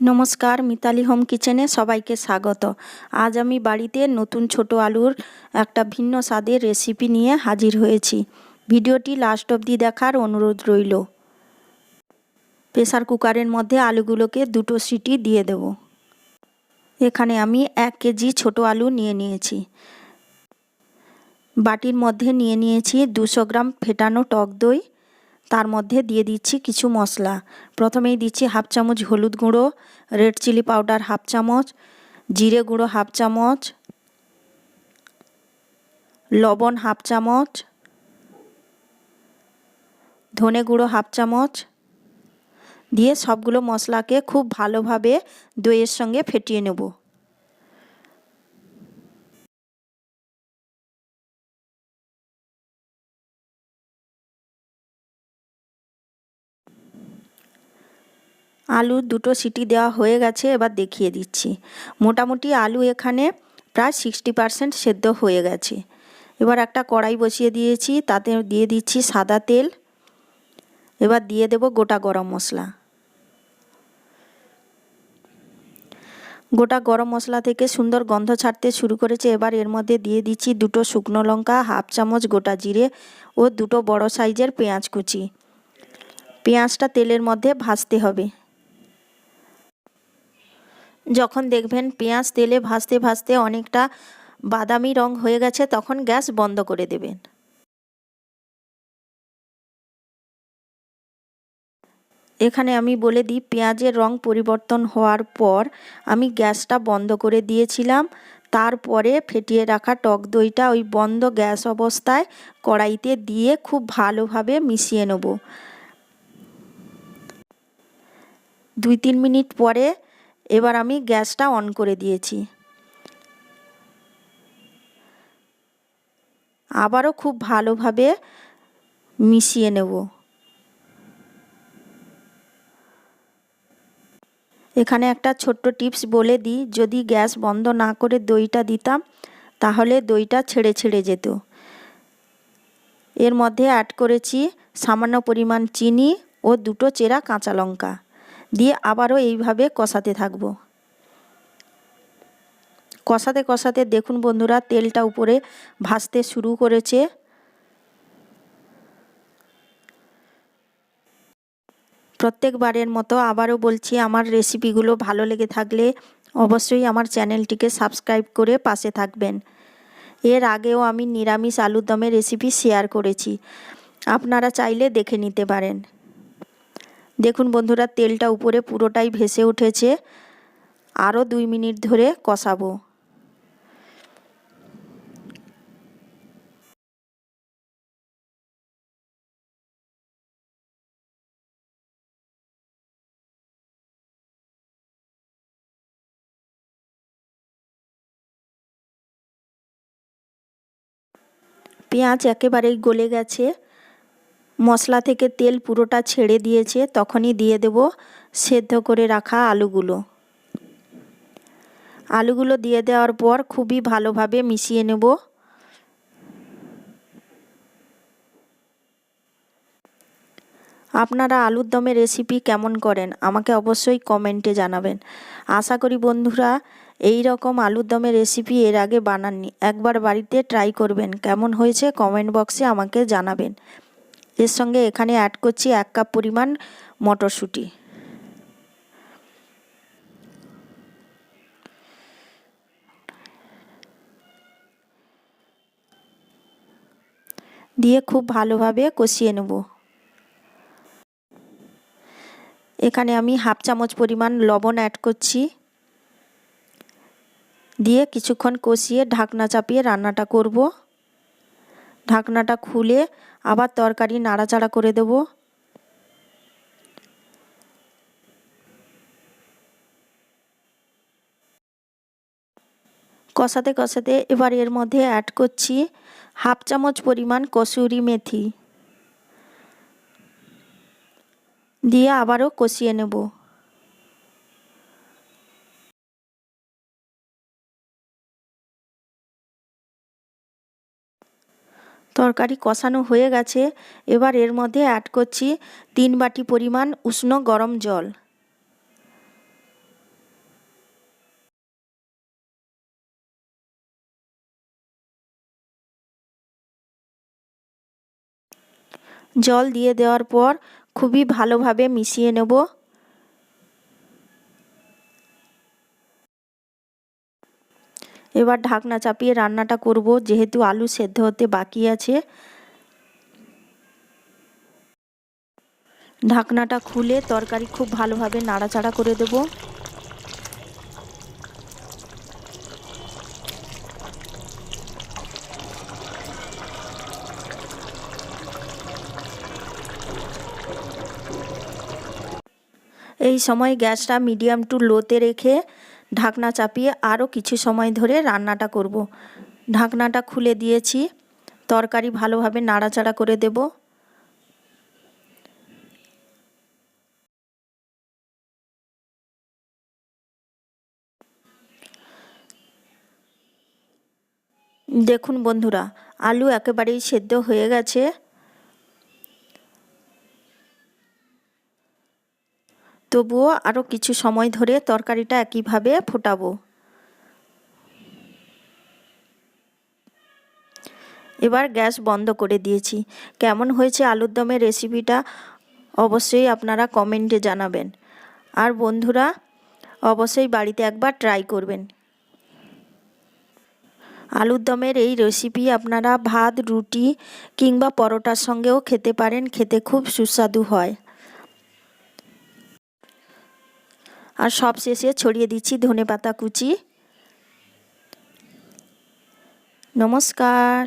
নমস্কার, মিতালি হোম কিচেনে সবাইকে স্বাগত। আজ আমি বাড়িতে নতুন ছোট আলুর একটা ভিন্ন স্বাদের রেসিপি নিয়ে হাজির হয়েছি। ভিডিওটি লাস্ট অবধি দেখার অনুরোধ রইল। প্রেসার কুকারের মধ্যে আলুগুলোকে দুটো সিটি দিয়ে দেব। এখানে আমি এক কেজি ছোট আলু নিয়ে নিয়েছি। বাটির মধ্যে নিয়ে নিয়েছি দুশো গ্রাম ফেটানো টক দই তার মধ্যে দিয়ে দিচ্ছি কিছু মশলা। প্রথমেই দিচ্ছি হাফ চামচ হলুদ গুঁড়ো, রেড চিলি পাউডার হাফ চামচ, জিরে গুঁড়ো হাফ চামচ, লবণ হাফ চামচ, ধনে গুঁড়ো হাফ চামচ দিয়ে সবগুলো মশলাকে খুব ভালোভাবে দইয়ের সঙ্গে ফেটিয়ে নেব। আলু দুটো সিটি দেওয়া হয়ে গেছে, এবার দেখিয়ে দিচ্ছি। মোটামুটি আলু এখানে প্রায় সিক্সটি পারসেন্ট সেদ্ধ হয়ে গেছে। এবার একটা কড়াই বসিয়ে দিয়েছি, তাতে দিয়ে দিচ্ছি সাদা তেল। এবার দিয়ে দেব গোটা গরম মশলা। গোটা গরম মশলা থেকে সুন্দর গন্ধ ছাড়তে শুরু করেছে, এবার এর মধ্যে দিয়ে দিচ্ছি দুটো শুকনো লঙ্কা, হাফ চামচ গোটা জিরে ও দুটো বড় সাইজের পেঁয়াজ কুচি। পেঁয়াজটা তেলের মধ্যে ভাজতে হবে। যখন দেখবেন পেঁয়াজ তেলে ভাজতে ভাজতে অনেকটা বাদামি রং হয়ে গেছে, তখন গ্যাস বন্ধ করে দেবেন। এখানে আমি বলে দিই, পেঁয়াজের রং পরিবর্তন হওয়ার পর আমি গ্যাসটা বন্ধ করে দিয়েছিলাম। তারপরে ফেটিয়ে রাখা টক দইটা ওই বন্ধ গ্যাস অবস্থায় কড়াইতে দিয়ে খুব ভালোভাবে মিশিয়ে নেব। দুই তিন মিনিট পরে এবার আমি গ্যাসটা অন করে দিয়েছি। আবারও খুব ভালোভাবে মিশিয়ে নেব। এখানে একটা ছোট্ট টিপস বলে দিই, যদি গ্যাস বন্ধ না করে দইটা দিতাম, তাহলে দইটা ছেড়ে ছেড়ে যেত। এর মধ্যে অ্যাড করেছি সামান্য পরিমাণ চিনি ও দুটো চেরা কাঁচা লঙ্কা। দিয়ে আবারও এইভাবে কষাতে থাকব। কষাতে কষাতে দেখুন বন্ধুরা, তেলটা উপরে ভাজতে শুরু করেছে। প্রত্যেকবারের মতো আবারও বলছি, আমার রেসিপিগুলো ভালো লেগে থাকলে অবশ্যই আমার চ্যানেলটিকে সাবস্ক্রাইব করে পাশে থাকবেন। এর আগেও আমি নিরামিষ আলুর দমের রেসিপি শেয়ার করেছি। আপনারা চাইলে দেখে নিতে পারেন। দেখুন বন্ধুরা, তেলটা উপরে পুরোটাই ভেসে উঠেছে। আরও দুই মিনিট ধরে কষাবো। পেঁয়াজ একেবারেই গলে গেছে। মশলা থেকে তেল পুরোটা ছেড়ে দিয়েছে, তখনই দিয়ে দেব সেদ্ধ করে রাখা আলুগুলো। আলুগুলো দিয়ে দেওয়ার পর খুবই ভালোভাবে মিশিয়ে নেব। আপনারা আলুর দমের রেসিপি কেমন করেন, আমাকে অবশ্যই কমেন্টে জানাবেন। আশা করি বন্ধুরা, এই রকম আলুর দমের রেসিপি এর আগে বানাননি, একবার বাড়িতে ট্রাই করবেন, কেমন হয়েছে কমেন্ট বক্সে আমাকে জানাবেন। এর সঙ্গে এখানে অ্যাড করছি এক কাপ পরিমাণ মটরশুঁটি। দিয়ে খুব ভালোভাবে কষিয়ে নেব। এখানে আমি হাফ চামচ পরিমাণ লবণ অ্যাড করছি। দিয়ে কিছুক্ষণ কষিয়ে ঢাকনা চাপিয়ে রান্নাটা করব। ঢাকনাটা খুলে আবার তরকারি নাড়াচাড়া করে দেব। কষাতে কষাতে এবার এর মধ্যে অ্যাড করছি হাফ চামচ পরিমাণ কসুরি মেথি। দিয়ে আবারও কষিয়ে নেব। তরকারি কষানো হয়ে গেছে। এবার এর মধ্যে অ্যাড করছি তিন বাটি পরিমাণ উষ্ণ গরম জল। জল দিয়ে দেওয়ার পর খুবই ভালোভাবে মিশিয়ে নেব। এবার ঢাকনা চাপিয়ে রান্নাটা করব, যেহেতু আলু সেদ্ধ হতে বাকি আছে। ঢাকনাটা খুলে তরকারি খুব ভালোভাবে নাড়াচাড়া করে দেব। এই সময় গ্যাসটা মিডিয়াম টু লোতে রেখে ঢাকনা চাপিয়ে আরও কিছু সময় ধরে রান্নাটা করব। ঢাকনাটা খুলে দিয়েছি। তরকারি ভালোভাবে নাড়াচাড়া করে দেব। দেখুন বন্ধুরা, আলু একেবারেই সেদ্ধ হয়ে গেছে। তবুও আরও কিছু সময় ধরে তরকারিটা একইভাবে ফোটাবো। এবার গ্যাস বন্ধ করে দিয়েছি। কেমন হয়েছে আলুর দমের রেসিপিটা অবশ্যই আপনারা কমেন্টে জানাবেন। আর বন্ধুরা, অবশ্যই বাড়িতে একবার ট্রাই করবেন। আলুর দমের এই রেসিপি আপনারা ভাত, রুটি কিংবা পরোটার সঙ্গেও খেতে পারেন, খেতে খুব সুস্বাদু হয়। আর সব শেষে ছড়িয়ে দিচ্ছি ধনে পাতা কুচি। নমস্কার।